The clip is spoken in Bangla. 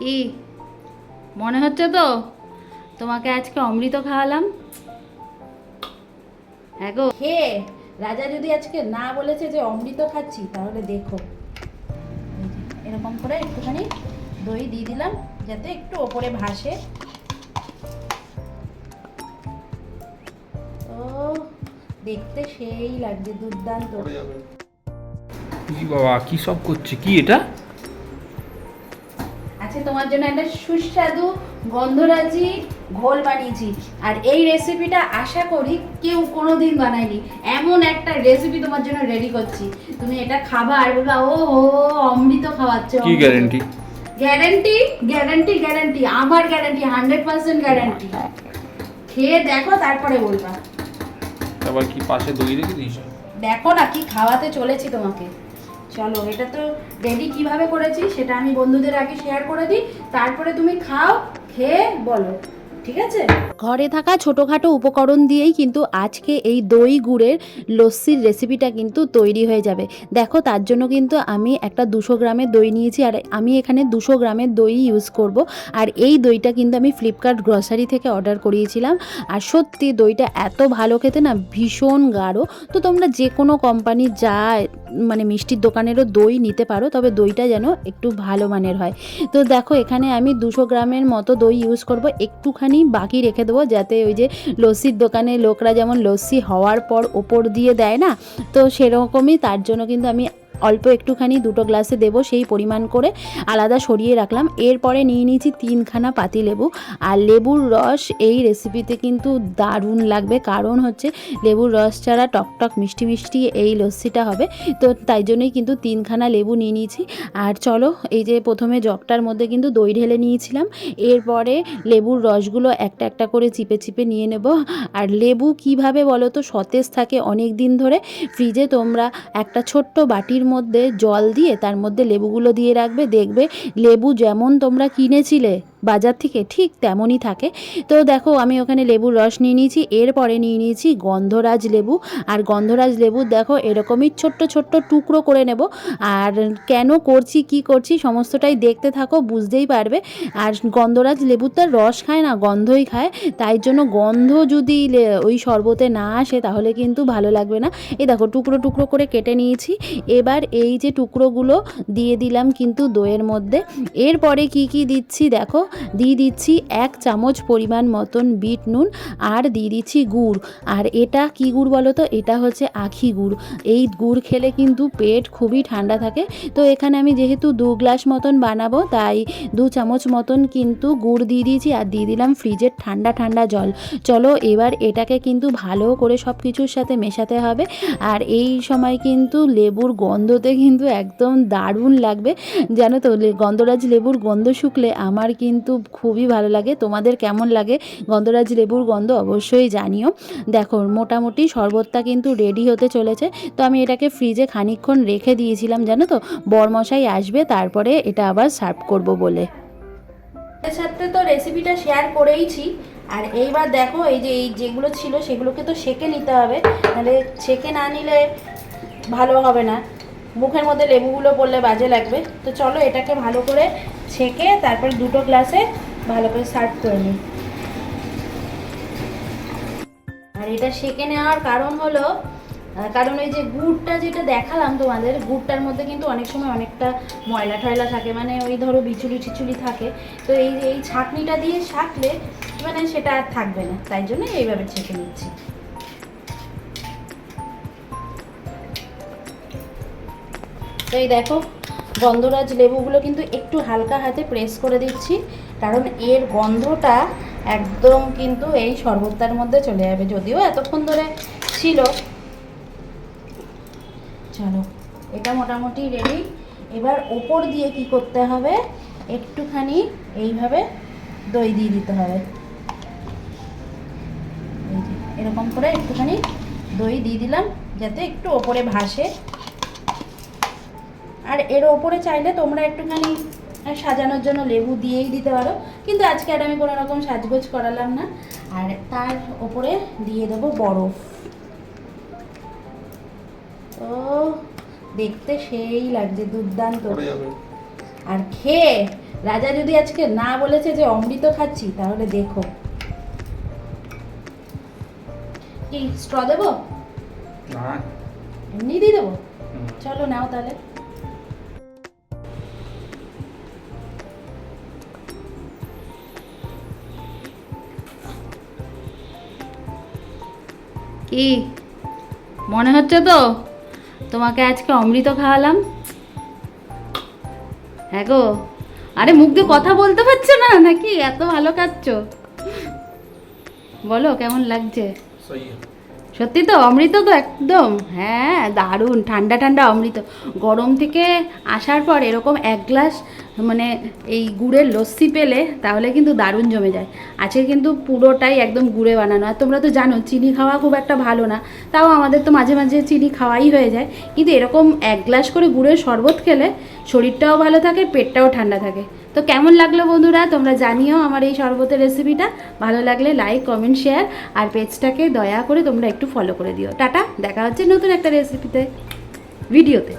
কি? মনে হচ্ছে তো? তোমাকে আজকে অমৃত খাওয়ালাম। হ্যাঁ গো। হে রাজা যদি আজকে না বলেছে যে অমৃত খাচ্ছি তাহলে দেখো। এরকম করে একটুখানি দই দিয়ে দিলাম যাতে একটু ওপরে ভাসে। ও দেখতে সেই লাগছে দুর্দান্ত। কি বাবা কি সব করছে? কি এটা? আছে তোমার জন্য একটা সুস্বাদু গন্ধরাজি ঘোল বানিয়েছি। আর এই রেসিপিটা আশা করি কেউ কোনোদিন বানায়নি। এমন একটা রেসিপি তোমার জন্য রেডি করছি। তুমি এটা খাবা আর বলবা ও ও অমৃত খাওয়াচ্ছে কি গ্যারেন্টি গ্যারান্টি গ্যারান্টি গ্যারান্টি আমার গ্যারান্টি হান্ড্রেড পার্সেন্ট গ্যারান্টি খেয়ে দেখো তারপরে বলবা। আবার কি পাশে দই রেখে দিয়েছ? দেখো না কি খাওয়াতে চলেছি তোমাকে। চলো, এটা তো রেডি কীভাবে করেছি সেটা আমি বন্ধুদের আগে শেয়ার করে দিই। তারপরে তুমি খাও, খেয়ে বলো, ঠিক আছে? ঘরে থাকা ছোটোখাটো উপকরণ দিয়েই কিন্তু আজকে এই দই গুড়ের লস্যির রেসিপিটা কিন্তু তৈরি হয়ে যাবে। দেখো, তার জন্য কিন্তু আমি একটা দুশো গ্রামের দই নিয়েছি আর আমি এখানে দুশো গ্রামের দই ইউজ করব। আর এই দইটা কিন্তু আমি ফ্লিপকার্ট গ্রসারি থেকে অর্ডার করিয়েছিলাম। আর সত্যি দইটা এত ভালো খেতে না ভীষণ গাঢ়। তো তোমরা যে কোনো কোম্পানি যা মানে মিষ্টির দোকানেরও দই নিতে পারো, তবে দইটা যেন একটু ভালো মানের হয়। তো দেখো, এখানে আমি দুশো গ্রামের মতো দই ইউজ করব, একটুখানি বাকি রেখে দেবো, যাতে ওই যে লস্যির দোকানে লোকরা যেমন লস্যি হওয়ার পর ওপর দিয়ে দেয় না, তো সেরকমই তার জন্য কিন্তু আমি অল্প একটুখানি দুটো গ্লাসে দেবো, সেই পরিমাণ করে আলাদা সরিয়ে রাখলাম। এরপরে নিয়ে নিয়েছি তিনখানা পাতি লেবু। আর লেবুর রস এই রেসিপিতে কিন্তু দারুণ লাগবে। কারণ হচ্ছে লেবুর রস ছাড়া টকটক মিষ্টি মিষ্টি এই লস্যিটা হবে। তো তাই জন্যই কিন্তু তিনখানা লেবু নিয়ে নিয়েছি। আর চলো, এই যে প্রথমে জগটার মধ্যে কিন্তু দই ঢেলে নিয়েছিলাম। এরপরে লেবুর রসগুলো একটা একটা করে চিপে চিপে নিয়ে নেব। আর লেবু কীভাবে বলো তো, সতেজ থাকে অনেক দিন ধরে। ফ্রিজে তোমরা একটা ছোট্ট বাটির মধ্যে জল দিয়ে তার মধ্যে লেবুগুলো দিয়ে রাখবে দেখবে লেবু যেমন তোমরা কিনেছিলে বাজার থেকে ঠিক তেমনই থাকে। তো দেখো, আমি ওখানে লেবুর রস নিয়ে নিয়েছি, এরপরে নিয়ে নিয়েছি গন্ধরাজ লেবু। আর গন্ধরাজ লেবু দেখো, এরকমই ছোট্ট ছোট্ট টুকরো করে নেব। আর কেন করছি, কি করছি, সমস্তটাই দেখতে থাকো, বুঝতেই পারবে। আর গন্ধরাজ লেবুর তার রস খায় না, গন্ধই খায়। তাই জন্য গন্ধ যদি ওই শরবতে না আসে, তাহলে কিন্তু ভালো লাগবে না। এই দেখো, টুকরো টুকরো করে কেটে নিয়েছি। এবার এই যে টুকরোগুলো দিয়ে দিলাম কিন্তু দইয়ের মধ্যে। এরপরে কি কি দিচ্ছি দেখো দিয়ে দিচ্ছি এক চামচ পরিমাণ মতন বিট নুন আর দিয়ে দিচ্ছি গুড়। আর এটা কি গুড় বলো তো? এটা হচ্ছে আখি গুড়। এই গুড় খেলে কিন্তু পেট খুবই ঠান্ডা থাকে। তো এখানে আমি যেহেতু দু গ্লাস মতন বানাবো, তাই দু চামচ মতন কিন্তু গুড় দিয়ে দিয়েছি আর দিয়ে দিলাম ফ্রিজের ঠান্ডা ঠান্ডা জল। চলো এবার এটাকে কিন্তু ভালো করে সব কিছুর সাথে মেশাতে হবে। আর এই সময় কিন্তু লেবুর গন্ধতে কিন্তু একদম দারুণ লাগবে। জানো তো গন্ধরাজ লেবুর গন্ধ শুকলে আমার কিন্তু খুবই ভালো লাগে। তোমাদের কেমন লাগে? গন্ধরাজ লেবুর গন্ধ অবশ্যই জানিও। দেখো, মোটামুটি শরবতটা কিন্তু রেডি হতে চলেছে। তো আমি এটাকে ফ্রিজে খানিকক্ষণ রেখে দিয়েছিলাম, জানো তো? বরমশাই আসবে, তারপরে এটা আবার সার্ভ করব বলে। সাথে তো রেসিপিটা শেয়ার করেইছি। আর এইবার দেখো, এই যে, এই যেগুলো ছিল, সেগুলোকে তো সেকে নিতে হবে। নাহলে সেকে না নিলে ভালো হবে না। মুখের মধ্যে লেবুগুলো পড়লে বাজে লাগবে। তো চলো এটাকে ভালো করে ছেঁকে তারপর দুটো গ্লাসে ভালো করে সার্ভ করে নিই। আর এটা সেকে নেওয়ার কারণ হলো কারণ ওই যে গুড়টা যেটা দেখালাম তোমাদের, গুড়টার মধ্যে কিন্তু অনেক সময় অনেকটা ময়লা টয়লা থাকে মানে ওই ধরো বিচুলি টিচুলি থাকে। তো এই এই ছাঁকনিটা দিয়ে শাকলে মানে সেটা আর থাকবে না, তাই জন্য এইভাবে ছেঁকে নিচ্ছি। তো এই দেখো গন্ধরাজ লেবুগুলো কিন্তু একটু হালকা হাতে প্রেস করে দিচ্ছি, কারণ এর গন্ধটা একদম কিন্তু এই শরবতটার মধ্যে চলে যাবে, যদিও এতক্ষণ ধরে ছিল। চলো, এটা মোটামুটি রেডি এবার ওপর দিয়ে কি করতে হবে? একটুখানি এইভাবে দই দিয়ে দিতে হবে। এরকম করে একটুখানি দই দিয়ে দিলাম, যাতে একটু ওপরে ভাসে। আর এর ওপরে চাইলে তোমরা একটুখানি সাজানোর জন্য লেবু দিয়েই দিতে পারো। কিন্তু আজকে আর আমি কোনো রকম সাজগোজ করালাম না। আর তার ওপরে দিয়ে দেবো বরফ। ও দেখতে সেই লাগছে দুর্দান্ত। আর খেয়ে রাজা যদি আজকে না বলেছে যে অমৃত খাচ্ছি তাহলে দেখো। কি স্ট্র দেবো? এমনি দিয়ে দেবো? চলো নাও তাহলে। কি? মনে হচ্ছে তো? তোমাকে আজকে অমৃত খাওয়ালাম। হ্যাঁ গো। আরে মুখ দিয়ে কথা বলতে পারছ না? নাকি এত ভালো খাচ্ছ? বলো, কেমন লাগছে? সত্যি তো, অমৃত তো একদম। হ্যাঁ দারুণ, ঠান্ডা ঠান্ডা অমৃত। গরম থেকে আসার পর এরকম এক গ্লাস মানে এই গুড়ের লস্যি পেলে তাহলে কিন্তু দারুণ জমে যায়। আজকে কিন্তু পুরোটাই একদম গুড়ে বানানো। আর তোমরা তো জানো, চিনি খাওয়া খুব একটা ভালো না। তাও আমাদের তো মাঝে মাঝে চিনি খাওয়াই হয়ে যায়। কিন্তু এরকম এক গ্লাস করে গুড়ের শরবত খেলে শরীরটাও ভালো থাকে, পেটটাও ঠান্ডা থাকে। তো কেমন লাগল বন্ধুরা? তোমরা জানিও আমার এই শরবতের রেসিপিটা ভালো লাগলে লাইক কমেন্ট শেয়ার আর পেজটাকে দয়া করে তোমরা একটু ফলো করে দিও। টাটা, দেখা হচ্ছে নতুন একটা রেসিপিতে ভিডিওতে